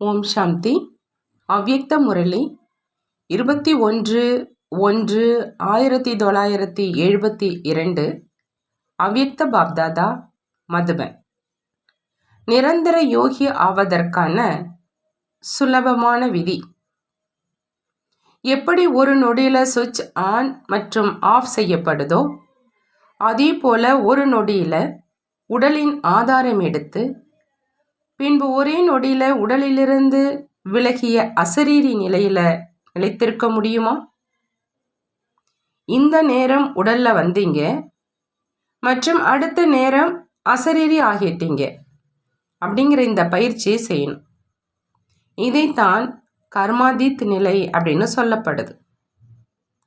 ஓம் சாந்தி. அவ்யக்த முரளி. இருபத்தி ஒன்று ஒன்று ஆயிரத்தி தொள்ளாயிரத்தி எழுபத்தி இரண்டு. அவ்யக்த பாப்தாதா மதுபன். நிரந்தர யோகி ஆவதற்கான சுலபமான விதி. எப்படி ஒரு நொடியில் சுவிட்ச் ஆன் மற்றும் ஆஃப் செய்யப்படுதோ அதே போல ஒரு நொடியில் உடலின் ஆதாரம் எடுத்து பின்பு ஒரே நொடியில் உடலிலிருந்து விலகிய அசரீரி நிலையில் நிலைத்திருக்க முடியுமா? இந்த நேரம் உடல்ல வந்தீங்க. மற்றும் அடுத்த நேரம் அசரீரி ஆகிட்டீங்க. அப்படிங்கிற இந்த பயிற்சியை செய்யணும். இதைத்தான் கர்மாதித் நிலை அப்படின்னு சொல்லப்படுது.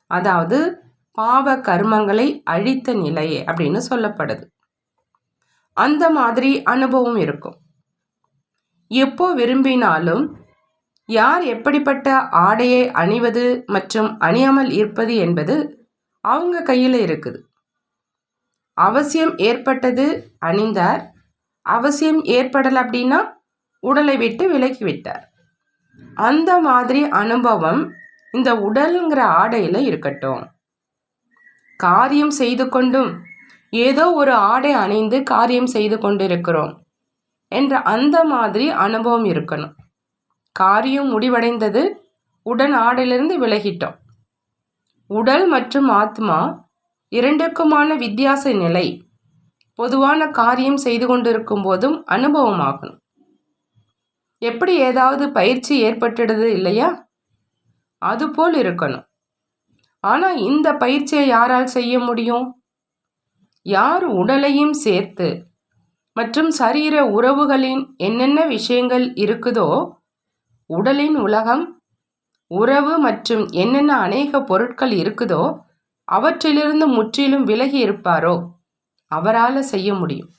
அதாவது பாவ கர்மங்களை அழித்த நிலை அப்படின்னு சொல்லப்படுது. அந்த மாதிரி அனுபவம் இருக்கும். எப்போ விரும்பினாலும் யார் எப்படிப்பட்ட ஆடையை அணிவது மற்றும் அணியாமல் இருப்பது என்பது அவங்க கையில் இருக்குது. அவசியம் ஏற்பட்டது அணிந்தார். அவசியம் ஏற்படலை அப்படின்னா உடலை விட்டு விலக்கி விட்டார். அந்த மாதிரி அனுபவம் இந்த உடலுங்கிற ஆடையில் இருக்கட்டும். காரியம் செய்து கொண்டும் ஏதோ ஒரு ஆடை அணிந்து காரியம் செய்து கொண்டிருக்கிறோம். என்ற அந்த மாதிரி அனுபவம் இருக்கணும். காரியம் முடிவடைந்தது. உடன் ஆடையிலிருந்து விலகிட்டோம். உடல் மற்றும் ஆத்மா இரண்டுக்குமான வித்தியாச நிலை. பொதுவான காரியம் செய்து கொண்டிருக்கும் போதும் அனுபவமாகணும் எப்படி ஏதாவது பயிற்சி ஏற்பட்டுடுது இல்லையா? அதுபோல் இருக்கணும். ஆனால் இந்த பயிற்சியை யாரால் செய்ய முடியும்? யார் உடலையும் சேர்த்து மற்றும் சரீர உறவுகளின் என்னென்ன விஷயங்கள் இருக்குதோ உடலின் உலகம் உறவு மற்றும் என்னென்ன அநேக பொருட்கள் இருக்குதோ அவற்றிலிருந்து முற்றிலும் விலகி இருப்பாரோ அவரால் செய்ய முடியும்.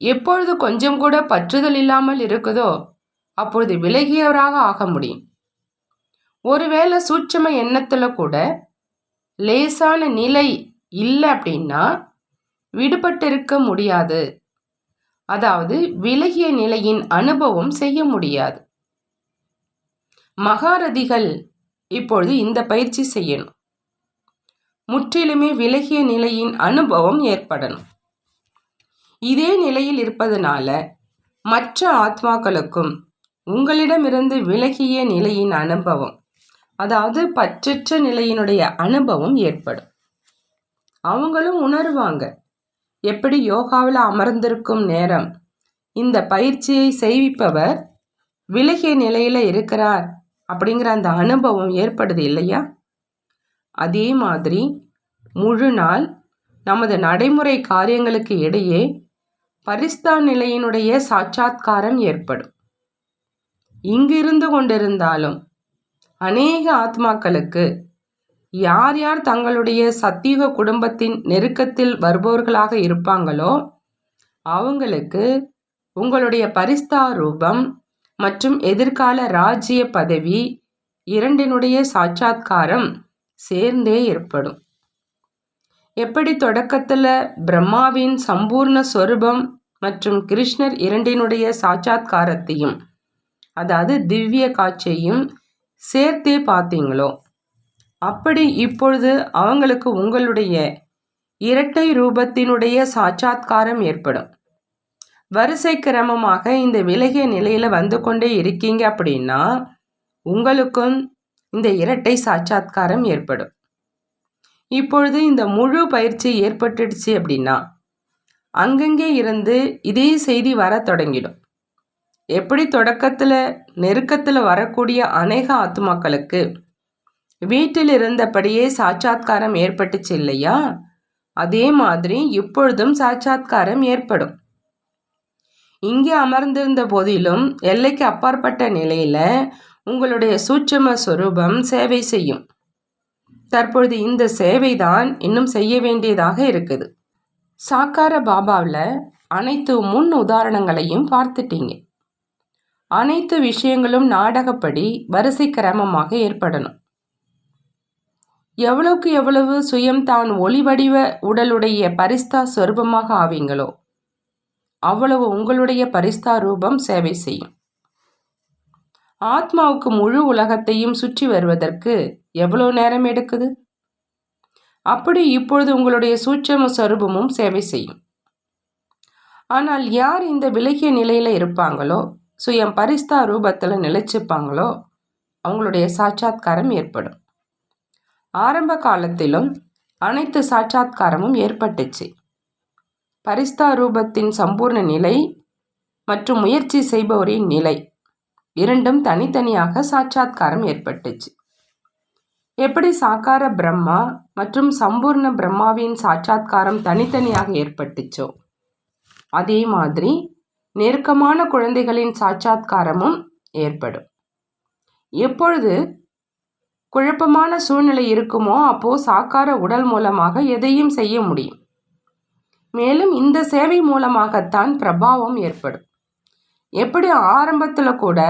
எப்பொழுது கொஞ்சம் கூட பற்றுதல் இல்லாமல் இருக்குதோ அப்பொழுது விலகியவராக ஆக முடியும். ஒருவேளை சூட்சம எண்ணத்தில் கூட லேசான நிலை இல்லை அப்படின்னா விடுபட்டிருக்க முடியாது. அதாவது விலகிய நிலையின் அனுபவம் செய்ய முடியாது. மகாரதிகள் இப்பொழுது இந்த பயிற்சி செய்யணும். முற்றிலுமே விலகிய நிலையின் அனுபவம் ஏற்படணும். இதே நிலையில் இருப்பதனால மற்ற ஆத்மாக்களுக்கும் உங்களிடமிருந்து விலகிய நிலையின் அனுபவம் அதாவது பற்றற்ற நிலையினுடைய அனுபவம் ஏற்படும். அவங்களும் உணர்வாங்க. எப்படி யோகாவில் அமர்ந்திருக்கும் நேரம்? இந்த பயிற்சியை செய்விப்பவர் விலகிய நிலையில் இருக்கிறார் அப்படிங்கிற அந்த அனுபவம் ஏற்படுது இல்லையா? அதே மாதிரி முழு நாள் நமது நடைமுறை காரியங்களுக்கு இடையே பரிஸ்தா நிலையினுடைய சாட்சாத்காரம் ஏற்படும். இங்கு இருந்து கொண்டிருந்தாலும் அநேக ஆத்மாக்களுக்கு யார் யார் தங்களுடைய சத்தியுக குடும்பத்தின் நெருக்கத்தில் வருபவர்களாக இருப்பாங்களோ அவங்களுக்கு உங்களுடைய பரிஸ்தா ரூபம் மற்றும் எதிர்கால ராஜ்ய பதவி இரண்டினுடைய சாட்சாத்காரம் சேர்ந்தே ஏற்படும். எப்படி தொடக்கத்தில் பிரம்மாவின் சம்பூர்ண சொரூபம் மற்றும் கிருஷ்ணர் இரண்டினுடைய சாட்சாத்காரத்தையும் அதாவது திவ்ய காட்சியையும் சேர்த்தே பார்த்தீங்களோ அப்படி இப்பொழுது அவங்களுக்கு உங்களுடைய இரட்டை ரூபத்தினுடைய சாட்சாத்காரம் ஏற்படும். வரிசை கிரமமாக இந்த விலகிய நிலையில் வந்து கொண்டே இருக்கீங்க அப்படின்னா உங்களுக்கும் இந்த இரட்டை சாட்சாத்காரம் ஏற்படும். இப்பொழுது இந்த முழு பயிற்சி ஏற்பட்டுடுச்சு அப்படின்னா அங்கங்கே இருந்து இதே செய்தி வர தொடங்கிடும். எப்படி தொடக்கத்தில் நெருக்கத்தில் வரக்கூடிய அநேக ஆத்மாக்களுக்கு வீட்டில் இருந்தபடியே சாட்சாத்காரம் ஏற்பட்டுச்சு இல்லையா அதே மாதிரி இப்பொழுதும் சாட்சாத்காரம் ஏற்படும். இங்கே அமர்ந்திருந்த போதிலும் எல்லைக்கு அப்பாற்பட்ட நிலையில் உங்களுடைய சூட்சம சொரூபம் சேவை செய்யும். தற்பொழுது இந்த சேவை தான் இன்னும் செய்ய வேண்டியதாக இருக்குது. சாக்கார பாபாவில் அனைத்து முன் உதாரணங்களையும் பார்த்துட்டீங்க. அனைத்து விஷயங்களும் நாடகப்படி வரிசை கிரமமாக ஏற்படணும். எவ்வளவுக்கு எவ்வளவு சுயம் தான் ஒளி வடிவ உடலுடைய பரிஸ்தா சொரூபமாக ஆவீங்களோ அவ்வளவு உங்களுடைய பரிஸ்தா ரூபம் சேவை செய்யும். ஆத்மாவுக்கு முழு உலகத்தையும் சுற்றி வருவதற்கு எவ்வளோ நேரம் எடுக்குது? அப்படி இப்பொழுது உங்களுடைய சூட்சம சொரூபமும் சேவை செய்யும். ஆனால் யார் இந்த விலகிய நிலையில் இருப்பாங்களோ சுயம் பரிஸ்தா ரூபத்தில் நிலைச்சிப்பாங்களோ அவங்களுடைய சாட்சாத்காரம் ஏற்படும். ஆரம்ப காலத்திலும் அனைத்து சாட்சாத்காரமும் ஏற்பட்டுச்சு. பரிஸ்தா ரூபத்தின் சம்பூர்ண நிலை மற்றும் முயற்சி செய்பவரின் நிலை இரண்டும் தனித்தனியாக சாட்சாத்காரம் ஏற்பட்டுச்சு. எப்படி சாக்கார பிரம்மா மற்றும் சம்பூர்ண பிரம்மாவின் சாட்சாத்காரம் தனித்தனியாக ஏற்பட்டுச்சோ? அதே மாதிரி நெருக்கமான குழந்தைகளின் சாட்சாத்காரமும் ஏற்படும். எப்பொழுது குழப்பமான சூழ்நிலை இருக்குமோ அப்போது சாக்கார உடல் மூலமாக எதையும் செய்ய முடியும். மேலும் இந்த சேவை மூலமாகத்தான் பிரபாவம் ஏற்படும். எப்படி ஆரம்பத்தில் கூட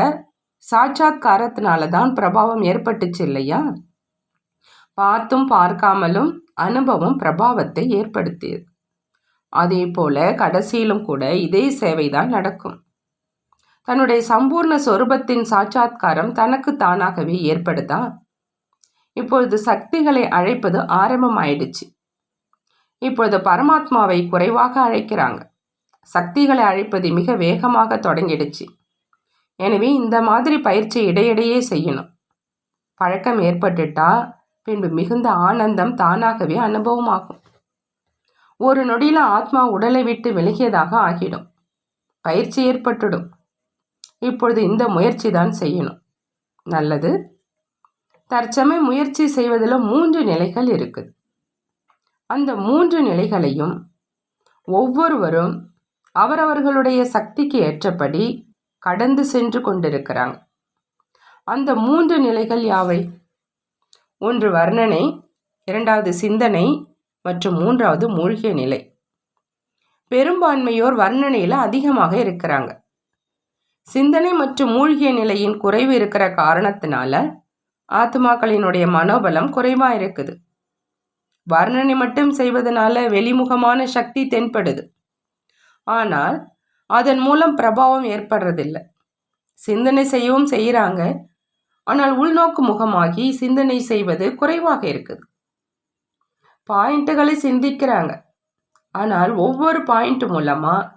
சாட்சாத்காரத்தினால தான் பிரபாவம் ஏற்பட்டுச்சு இல்லையா? பார்த்தும் பார்க்காமலும் அனுபவம் பிரபாவத்தை ஏற்படுத்தியது. அதே போல கடைசியிலும் கூட இதே சேவை தான் நடக்கும். தன்னுடைய சம்பூர்ண சொரூபத்தின் சாட்சாத்காரம் தனக்கு தானாகவே ஏற்படுதா? இப்பொழுது சக்திகளை அழைப்பது ஆரம்பமாயிடுச்சு. இப்பொழுது பரமாத்மாவை குறைவாக அழைக்கிறாங்க. சக்திகளை அழைப்பது மிக வேகமாக தொடங்கிடுச்சு. எனவே இந்த மாதிரி பயிற்சி இடையிடையே செய்யணும். பழக்கம் ஏற்பட்டுட்டா பின்பு மிகுந்த ஆனந்தம் தானாகவே அனுபவமாகும். ஒரு நொடியில் ஆத்மா உடலை விட்டு விலகியதாக ஆகிடும். பயிற்சி ஏற்பட்டுடும். இப்பொழுது இந்த முயற்சி தான் செய்யணும். நல்லது. தற்சமயம் முயற்சி செய்வதில் மூன்று நிலைகள் இருக்குது. அந்த மூன்று நிலைகளையும் ஒவ்வொருவரும் அவரவர்களுடைய சக்திக்கு ஏற்றபடி கடந்து சென்று கொண்டிருக்கிறாங்க. அந்த மூன்று நிலைகள் யாவை? ஒன்று வர்ணனை இரண்டாவது சிந்தனை மற்றும் மூன்றாவது மூழ்கிய நிலை. பெரும்பான்மையோர் வர்ணனையில் அதிகமாக இருக்கிறாங்க. சிந்தனை மற்றும் மூழ்கிய நிலையின் குறைவு இருக்கிற காரணத்தினால ஆத்மாக்களினுடைய மனோபலம் குறைவாக இருக்குது வர்ணனை மட்டும் செய்வதனால வெளிமுகமான சக்தி தென்படுது. ஆனால் அதன் மூலம் பிரபாவம் ஏற்படுறதில்லை. சிந்தனை செய்யவும் செய்கிறாங்க ஆனால் உள்நோக்கு முகமாகி சிந்தனை செய்வது குறைவாக இருக்குது. பாயிண்ட்டுகளை சிந்திக்கிறாங்க. ஆனால் ஒவ்வொரு பாயிண்ட் மூலமாக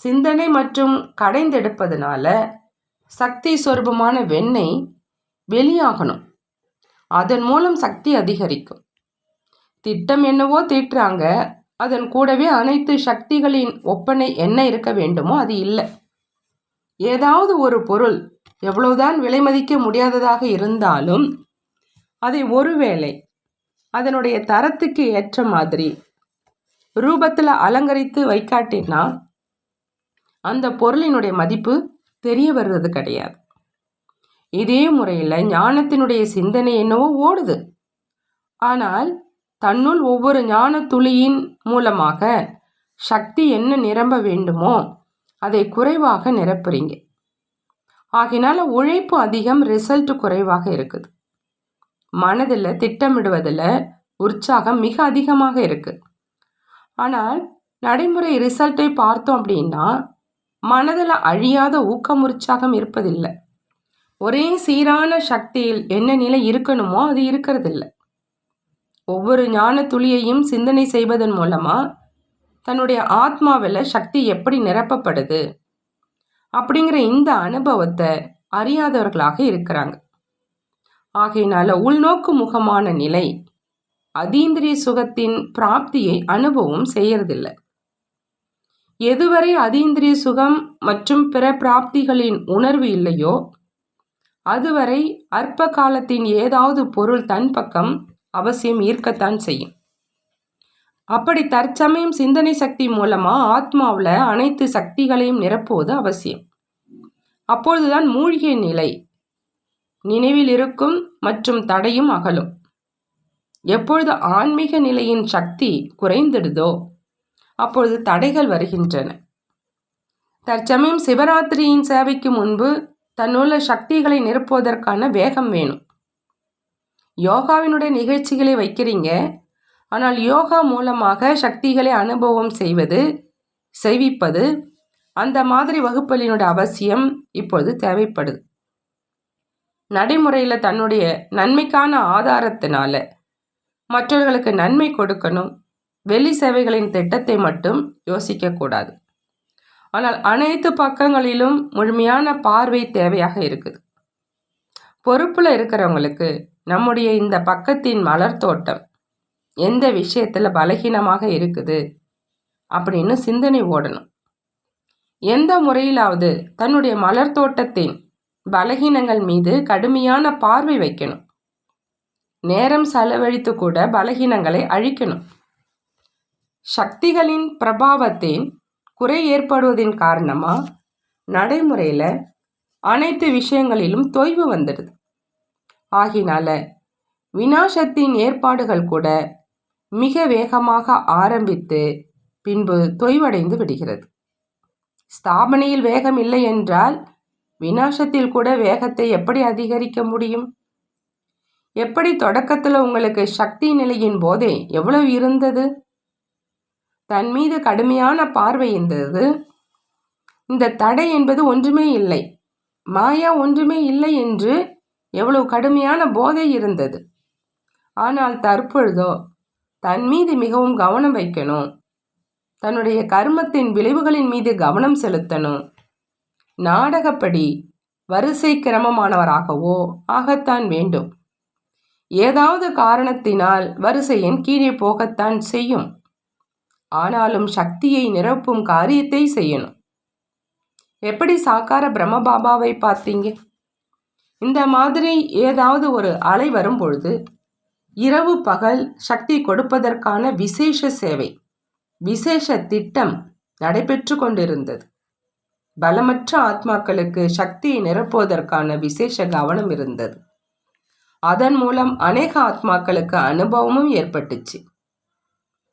சிந்தனை மற்றும் கடைந்தெடுப்பதனால சக்தி சொரூபமான வெண்ணெய் வெளியாகணும். அதன் மூலம் சக்தி அதிகரிக்கும். திட்டம் என்னவோ தீட்டுறாங்க. அதன் கூடவே அனைத்து சக்திகளின் ஒப்பனை என்ன இருக்க வேண்டுமோ அது இல்லை. ஏதாவது ஒரு பொருள் எவ்வளவுதான் விலை மதிக்க முடியாததாக இருந்தாலும் அதை ஒருவேளை அதனுடைய தரத்துக்கு ஏற்ற மாதிரி ரூபத்தில் அலங்கரித்து வைக்காட்டினா அந்த பொருளினுடைய மதிப்பு தெரிய வர்றது கிடையாது. இதே முறையில் ஞானத்தினுடைய சிந்தனை என்னவோ ஓடுது. ஆனால் தன்னுள் ஒவ்வொரு ஞான துளியின் மூலமாக சக்தி என்ன நிரம்ப வேண்டுமோ அதை குறைவாக நிரப்புறீங்க. ஆகினால உழைப்பு அதிகம் ரிசல்ட் குறைவாக இருக்குது. மனதில் திட்டமிடுவதில் உற்சாகம் மிக அதிகமாக இருக்குது ஆனால் நடைமுறை ரிசல்ட்டை பார்த்தோம் அப்படின்னா மனதில் அழியாத ஊக்கம் உற்சாகம் இருப்பதில்லை. ஒரே சீரான சக்தியில் என்ன நிலை இருக்கணுமோ அது இருக்கிறதில்ல. ஒவ்வொரு ஞான துளியையும் சிந்தனை செய்வதன் மூலமாக தன்னுடைய ஆத்மாவில் சக்தி எப்படி நிரப்பப்படுது அப்படிங்கிற இந்த அனுபவத்தை அறியாதவர்களாக இருக்கிறாங்க. ஆகையினால உள்நோக்கு முகமான நிலை அதீந்திரிய சுகத்தின் பிராப்தியை அனுபவம் செய்யறதில்லை. எதுவரை அதீந்திரிய சுகம் மற்றும் பிற பிராப்திகளின் உணர்வு இல்லையோ அதுவரை அற்ப காலத்தின் ஏதாவது பொருள் தன் பக்கம் அவசியம் ஈர்க்கத்தான் செய்யும். அப்படி தற்சமயம் சிந்தனை சக்தி மூலமாக ஆத்மாவில் அனைத்து சக்திகளையும் நிரப்புவது அவசியம். அப்பொழுதுதான் மூழ்கிய நிலை நினைவில் இருக்கும் மற்றும் தடையும் அகலும். எப்பொழுது ஆன்மீக நிலையின் சக்தி குறைந்துடுதோ அப்பொழுது தடைகள் வருகின்றன. தற்சமயம் சிவராத்திரியின் சேவைக்கு முன்பு தன்னுள்ள சக்திகளை நிரப்புவதற்கான வேகம் வேணும். யோகாவினுடைய நிகழ்ச்சிகளை வைக்கிறீங்க. ஆனால் யோகா மூலமாக சக்திகளை அனுபவம் செய்வது செய்விப்பது அந்த மாதிரி வகுப்புகளினுடைய அவசியம் இப்பொழுது தேவைப்படுது. நடைமுறையில் தன்னுடைய நன்மைக்கான ஆதாரத்தினால மற்றவர்களுக்கு நன்மை கொடுக்கணும். வெளி சேவைகளின் திட்டத்தை மட்டும் யோசிக்கக்கூடாது. ஆனால் அனைத்து பக்கங்களிலும் முழுமையான பார்வை தேவையாக இருக்குது. பொறுப்பில் இருக்கிறவங்களுக்கு நம்முடைய இந்த பக்கத்தின் மலர் தோட்டம் எந்த விஷயத்தில் பலகீனமாக இருக்குது அப்படின்னு சிந்தனை ஓடணும். எந்த முறையிலாவது தன்னுடைய மலர் தோட்டத்தின் பலகீனங்கள் மீது கடுமையான பார்வை வைக்கணும். நேரம் செலவழித்து கூட பலகீனங்களை அழிக்கணும். சக்திகளின் பிரபாவத்தின் குறை ஏற்படுவதின் காரணமாக நடைமுறையில் அனைத்து விஷயங்களிலும் தொய்வு வந்துடுது. ஆகினால வினாசத்தின் ஏற்பாடுகள் கூட மிக வேகமாக ஆரம்பித்து பின்பு தொய்வடைந்து விடுகிறது. ஸ்தாபனையில் வேகம் இல்லை என்றால் வினாசத்தில் கூட வேகத்தை எப்படி அதிகரிக்க முடியும்? எப்படி தொடக்கத்தில் உங்களுக்கு சக்தி நிலையின் போதே எவ்வளவு இருந்தது? தன் மீது கடுமையான பார்வை இருந்தது. இந்த தடை என்பது ஒன்றுமே இல்லை. மாயா ஒன்றுமே இல்லை என்று எவ்வளவு கடுமையான போதை இருந்தது. ஆனால் தற்பொழுதோ தன் மீது மிகவும் கவனம் வைக்கணும். தன்னுடைய கர்மத்தின் விளைவுகளின் மீது கவனம் செலுத்தணும். நாடகப்படி வரிசை கிரமமானவராகவோ ஆகத்தான் வேண்டும். ஏதாவது காரணத்தினால் வரிசையின் கீழே போகத்தான் செய்யும். ஆனாலும் சக்தியை நிரப்பும் காரியத்தை செய்யணும். எப்படி சாக்கார பிரம்மபாபாவை பார்த்தீங்க? இந்த மாதிரி ஏதாவது ஒரு அலை வரும் பொழுது இரவு பகல் சக்தி கொடுப்பதற்கான விசேஷ சேவை விசேஷ திட்டம் நடைபெற்று கொண்டிருந்தது. பலமற்ற ஆத்மாக்களுக்கு சக்தியை நிரப்புவதற்கான விசேஷ கவனம் இருந்தது. அதன் மூலம் அநேக ஆத்மாக்களுக்கு அனுபவமும் ஏற்பட்டுச்சு.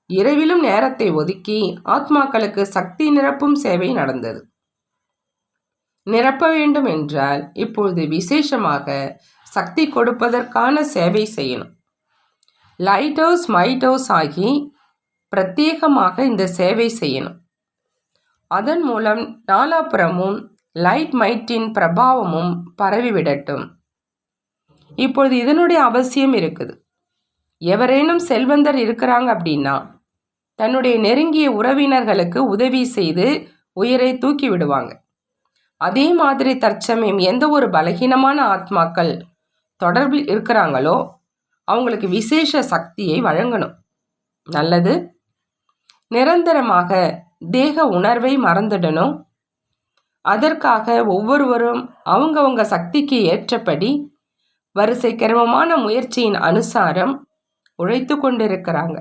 இரவிலும் நேரத்தை ஒதுக்கி ஆத்மாக்களுக்கு சக்தி நிரப்பும் சேவை நடந்தது. நிரப்ப வேண்டும் என்றால் இப்பொழுது விசேஷமாக சக்தி கொடுப்பதற்கான சேவை செய்யணும். லைட் ஹவுஸ் மைட் ஹவுஸ் ஆகி பிரத்யேகமாக இந்த சேவை செய்யணும். அதன் மூலம் நாலாபுறமும் லைட் மைட்டின் பிரபாவமும் பரவிவிடட்டும் இப்பொழுது இதனுடைய அவசியம் இருக்குது. எவரேனும் செல்வந்தர் இருக்கிறாங்க அப்படின்னா தன்னுடைய நெருங்கிய உறவினர்களுக்கு உதவி செய்து உயிரை தூக்கி விடுவாங்க. அதே மாதிரி தற்சமயம் எந்த ஒரு பலகீனமான ஆத்மாக்கள் தொடர்பில் இருக்கிறாங்களோ அவங்களுக்கு விசேஷ சக்தியை வழங்கணும். நல்லது. நிரந்தரமாக தேக உணர்வை மறந்துடணும். அதற்காக ஒவ்வொருவரும் அவங்கவுங்க சக்திக்கு ஏற்றபடி வரிசை கிரமமான முயற்சியின் அனுசாரம் உழைத்து கொண்டிருக்கிறாங்க.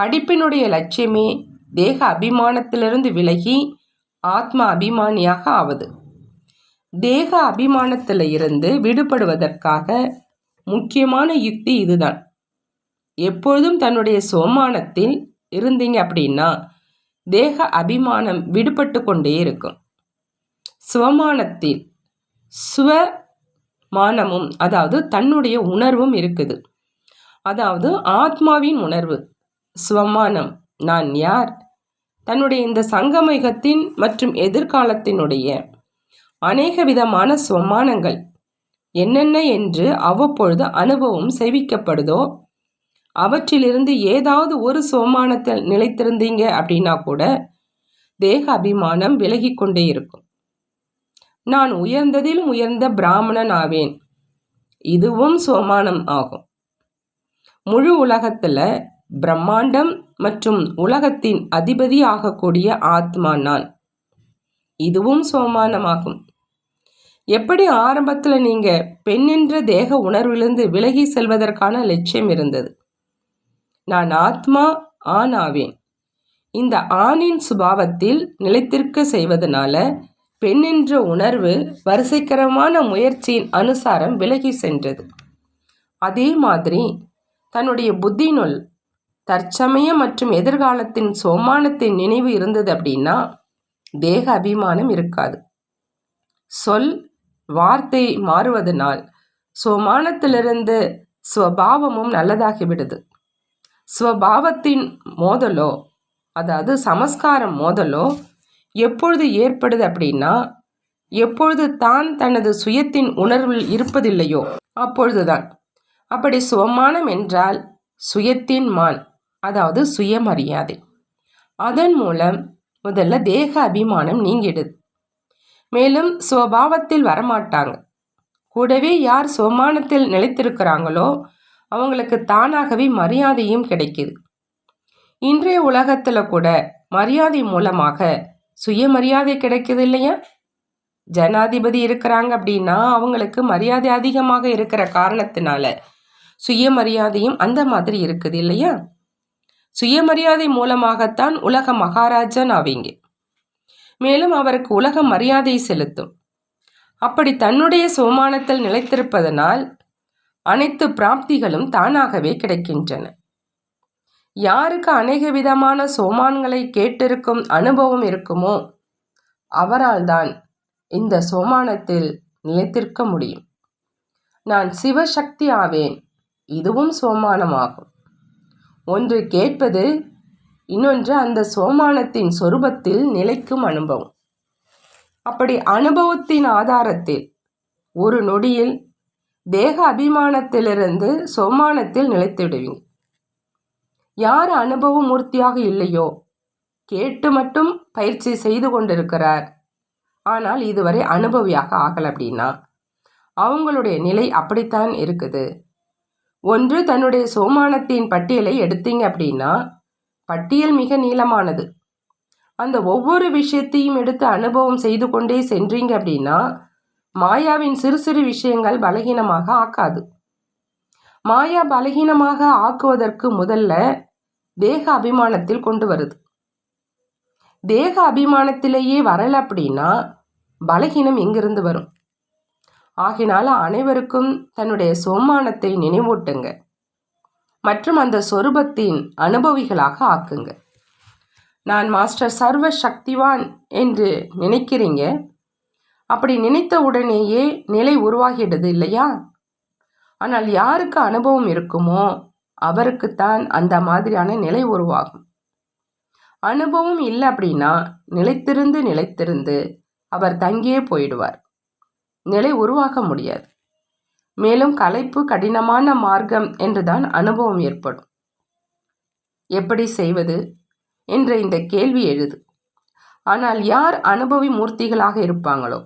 படிப்பினுடைய லட்சியமே தேக அபிமானத்திலிருந்து விலகி ஆத்மா அபிமானியாக ஆவது. தேக அபிமானத்தில் இருந்து விடுபடுவதற்காக முக்கியமான யுக்தி இதுதான். எப்பொழுதும் தன்னுடைய சோமானத்தில் இருந்தீங்க அப்படின்னா தேக அபிமானம் விடுபட்டு கொண்டே இருக்கும். சுவமானத்தில் சுவ மானமும் அதாவது தன்னுடைய உணர்வும் இருக்குது. அதாவது ஆத்மாவின் உணர்வு. சுவமானம். நான் யார்? தன்னுடைய இந்த சங்கமயுகத்தின் மற்றும் எதிர்காலத்தினுடைய அநேக விதமான சுவமானங்கள் என்னென்ன என்று அவ்வப்பொழுது அனுபவம் செய்விக்கப்படுதோ அவற்றிலிருந்து ஏதாவது ஒரு சோமானத்தில் நிலைத்திருந்தீங்க அப்படின்னா கூட தேக அபிமானம் விலகி கொண்டே இருக்கும். நான் உயர்ந்ததிலும் உயர்ந்த பிராமணன் ஆவேன். இதுவும் சோமானம் ஆகும். முழு உலகத்தில் பிரம்மாண்டம் மற்றும் உலகத்தின் அதிபதி ஆகக்கூடிய ஆத்மா நான் இதுவும் சோமானமாகும். எப்படி ஆரம்பத்தில் நீங்கள் பெண்ணென்ற தேக உணர்விலிருந்து விலகி செல்வதற்கான லட்சியம் இருந்தது? நான் ஆத்மா ஆணாவேன். இந்த ஆணின் சுபாவத்தில் நிலைத்திருக்க செய்வதனால பெண் என்ற உணர்வு வரிசைக்கரமான முயற்சியின் அனுசாரம் விலகி சென்றது. அதே மாதிரி தன்னுடைய புத்தினுள் தற்சமயம் மற்றும் எதிர்காலத்தின் சோமானத்தின் நினைவு இருந்தது அப்படின்னா தேக அபிமானம் இருக்காது. சொல் வார்த்தை மாறுவதனால் சோமானத்திலிருந்து ஸ்வபாவமும் நல்லதாகிவிடுது ஸ்வபாவத்தின் மோதலோ அதாவது சமஸ்காரம் மோதலோ எப்பொழுது ஏற்படுது அப்படின்னா எப்பொழுது தான் தனது சுயத்தின் உணர்வில் இருப்பதில்லையோ அப்பொழுதுதான். அப்படி சுவமானம் என்றால் சுயத்தின் மான். அதாவது சுயமரியாதை. அதன் மூலம் முதல்ல தேக அபிமானம் நீங்கிடுது. மேலும் சுவபாவத்தில் வரமாட்டாங்க. கூடவே யார் சுவமானத்தில் நிலைத்திருக்கிறாங்களோ அவங்களுக்கு தானாகவே மரியாதையும் கிடைக்குது. இன்றைய உலகத்தில் கூட மரியாதை மூலமாக சுயமரியாதை கிடைக்குது இல்லையா? ஜனாதிபதி இருக்கிறாங்க அப்படின்னா அவங்களுக்கு மரியாதை அதிகமாக இருக்கிற காரணத்தினால சுயமரியாதையும் அந்த மாதிரி இருக்குது இல்லையா? சுயமரியாதை மூலமாகத்தான் உலக மகாராஜன் ஆவீங்க. மேலும் அவருக்கு உலக மரியாதை செலுத்தும். அப்படி தன்னுடைய சோமானத்தில் நிலைத்திருப்பதனால் அனைத்து பிராப்திகளும் தானாகவே கிடைக்கின்றன. யாருக்கு அநேக விதமான சோமான்களை கேட்டிருக்கும் அனுபவம் இருக்குமோ அவரால் தான் இந்த சோமானத்தில் நிலைத்திருக்க முடியும். நான் சிவசக்தி ஆவேன். இதுவும் சோமானமாகும். ஒன்று கேட்பது இன்னொன்று அந்த சோமானத்தின் சொரூபத்தில் நிலைக்கும் அனுபவம். அப்படி அனுபவத்தின் ஆதாரத்தில் ஒரு நொடியில் தேக அபிமானத்திலிருந்து சோமானத்தில் நிலைத்துவிடுவீங்க யார் அனுபவ மூர்த்தியாக இல்லையோ கேட்டு மட்டும் பயிற்சி செய்து கொண்டிருக்கிறார். ஆனால் இதுவரை அனுபவியாக ஆகலை அப்படின்னா அவங்களுடைய நிலை அப்படித்தான் இருக்குது. ஒன்று தன்னுடைய சோமானத்தின் பட்டியலை எடுத்தீங்க அப்படின்னா பட்டியல் மிக நீளமானது. அந்த ஒவ்வொரு விஷயத்தையும் எடுத்து அனுபவம் செய்து கொண்டே சென்றீங்க அப்படின்னா மாயாவின் சிறு சிறு விஷயங்கள் பலகீனமாக ஆக்காது. மாயா பலகீனமாக ஆக்குவதற்கு முதல்ல தேக அபிமானத்தில் கொண்டு வருது. தேக அபிமானத்திலேயே வரல அப்படின்னா பலகீனம் எங்கிருந்து வரும்? ஆகினால அனைவருக்கும் தன்னுடைய சோமானத்தை நினைவூட்டுங்க. மற்றும் அந்த சொரூபத்தின் அனுபவிகளாக ஆக்குங்க. நான் மாஸ்டர் சர்வ சக்திவான் என்று நினைக்கிறீங்க? அப்படி நினைத்த உடனேயே நிலை உருவாகிடுது இல்லையா? ஆனால் யாருக்கு அனுபவம் இருக்குமோ அவருக்குத்தான் அந்த மாதிரியான நிலை உருவாகும். அனுபவம் இல்லை அப்படின்னா நிலைத்திருந்து நிலைத்திருந்து அவர் தங்கியே போயிடுவார். நிலை உருவாக்க முடியாது. மேலும் கலைப்பு கடினமான மார்க்கம் என்றுதான் அனுபவம் ஏற்படும். எப்படி செய்வது? என்ற இந்த கேள்வி எழுது. ஆனால் யார் அனுபவி மூர்த்திகளாக இருப்பாங்களோ?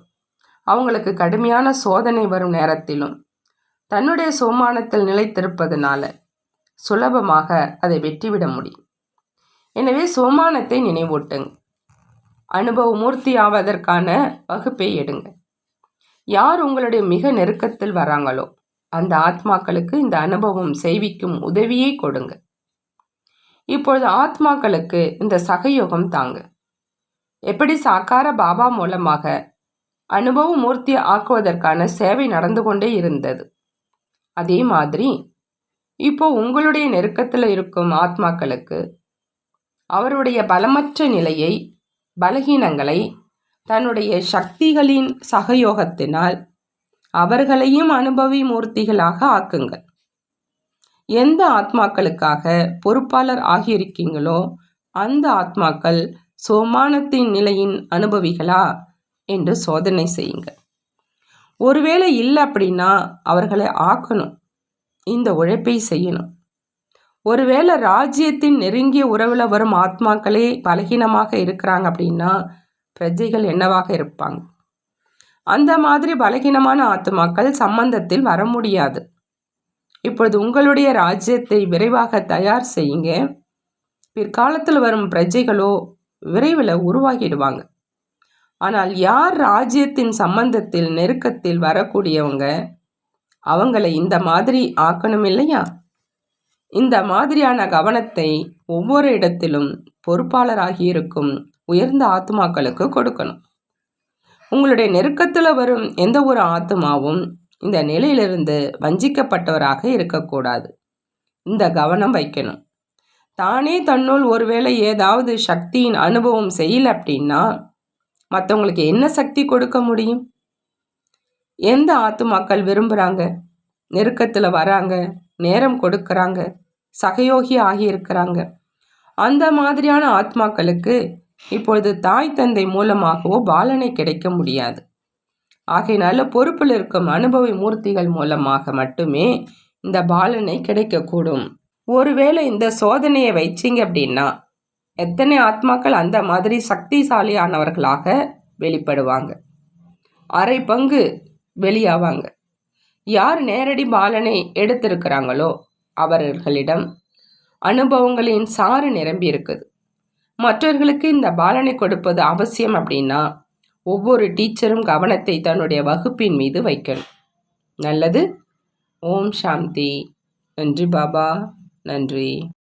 அவங்களுக்கு கடுமையான சோதனை வரும் நேரத்திலும் தன்னுடைய சோமானத்தில் நிலைத்திருப்பதனால சுலபமாக அதை வெற்றிவிட முடியும். எனவே சோமானத்தை நினைவூட்டுங்க அனுபவ மூர்த்தி ஆவதற்கான வகுப்பை எடுங்க யார் உங்களுடைய மிக நெருக்கத்தில் வராங்களோ அந்த ஆத்மாக்களுக்கு இந்த அனுபவம் செய்விக்கும் உதவியை கொடுங்க. இப்பொழுது ஆத்மாக்களுக்கு இந்த சகயோகம் தாங்க. எப்படி சாக்கார பாபா மூலமாக அனுபவ மூர்த்தி ஆக்குவதற்கான சேவை நடந்து கொண்டே இருந்தது? அதே மாதிரி இப்போ உங்களுடைய நெருக்கத்தில் இருக்கும் ஆத்மாக்களுக்கு அவருடைய பலமற்ற நிலையை பலகீனங்களை தன்னுடைய சக்திகளின் சகயோகத்தினால் அவர்களையும் அனுபவி மூர்த்திகளாக ஆக்குங்கள். எந்த ஆத்மாக்களுக்காக பொறுப்பாளர் ஆகியிருக்கீங்களோ அந்த ஆத்மாக்கள் சோமானத்தின் நிலையின் அனுபவிகளா என்று சோதனை செய்யுங்க ஒருவேளை இல்லை அப்படின்னா அவர்களை ஆக்கணும். இந்த உழைப்பை செய்யணும். ஒருவேளை ராஜ்யத்தின் நெருங்கிய உறவில் வரும் ஆத்மாக்களே பலகீனமாக இருக்கிறாங்க அப்படின்னா பிரஜைகள் என்னவாக இருப்பாங்க? அந்த மாதிரி பலகீனமான ஆத்மாக்கள் சம்பந்தத்தில் வர முடியாது. இப்பொழுது உங்களுடைய ராஜ்யத்தை விரைவாக தயார் செய்யுங்க. பிற்காலத்தில் வரும் பிரஜைகளோ விரைவில் உருவாகிடுவாங்க. ஆனால் யார் ராஜ்யத்தின் சம்பந்தத்தில் நெருக்கத்தில் வரக்கூடியவங்க? அவங்களை இந்த மாதிரி ஆக்கணும் இல்லையா? இந்த மாதிரியான கவனத்தை ஒவ்வொரு இடத்திலும் பொறுப்பாளராகி இருக்கும் உயர்ந்த ஆத்மாக்களுக்கு கொடுக்கணும். உங்களுடைய நெருக்கத்தில் வரும் எந்த ஒரு ஆத்மாவும் இந்த நிலையிலிருந்து வஞ்சிக்கப்பட்டவராக இருக்கக்கூடாது. இந்த கவனம் வைக்கணும். தானே தன்னுள் ஒருவேளை ஏதாவது சக்தியின் அனுபவம் செய்யல அப்படின்னா மற்றவங்களுக்கு என்ன சக்தி கொடுக்க முடியும்? எந்த ஆத்துமாக்கள் விரும்புகிறாங்க நெருக்கத்தில் வராங்க நேரம் கொடுக்குறாங்க சகயோகி ஆகியிருக்கிறாங்க. அந்த மாதிரியான ஆத்மாக்களுக்கு இப்பொழுது தாய் தந்தை மூலமாகவோ பாலனை கிடைக்க முடியாது. ஆகையினால பொறுப்பில் இருக்கும் அனுபவி மூர்த்திகள் மூலமாக மட்டுமே இந்த பாலனை கிடைக்கக்கூடும். ஒருவேளை இந்த சோதனையை வைச்சிங்க அப்படின்னா எத்தனை ஆத்மாக்கள் அந்த மாதிரி சக்திசாலியானவர்களாக வெளிப்படுவாங்க? அரை பங்கு வெளியாவாங்க. யார் நேரடி பாலனை எடுத்திருக்கிறாங்களோ அவர்களிடம் அனுபவங்களின் சாறு நிரம்பி இருக்குது மற்றவர்களுக்கு இந்த பாலனை கொடுப்பது அவசியம் அப்படின்னா ஒவ்வொரு டீச்சரும் கவனத்தை தன்னுடைய வகுப்பின் மீது வைக்கணும். நல்லது. ஓம் சாந்தி. நன்றி பாபா. நன்றி.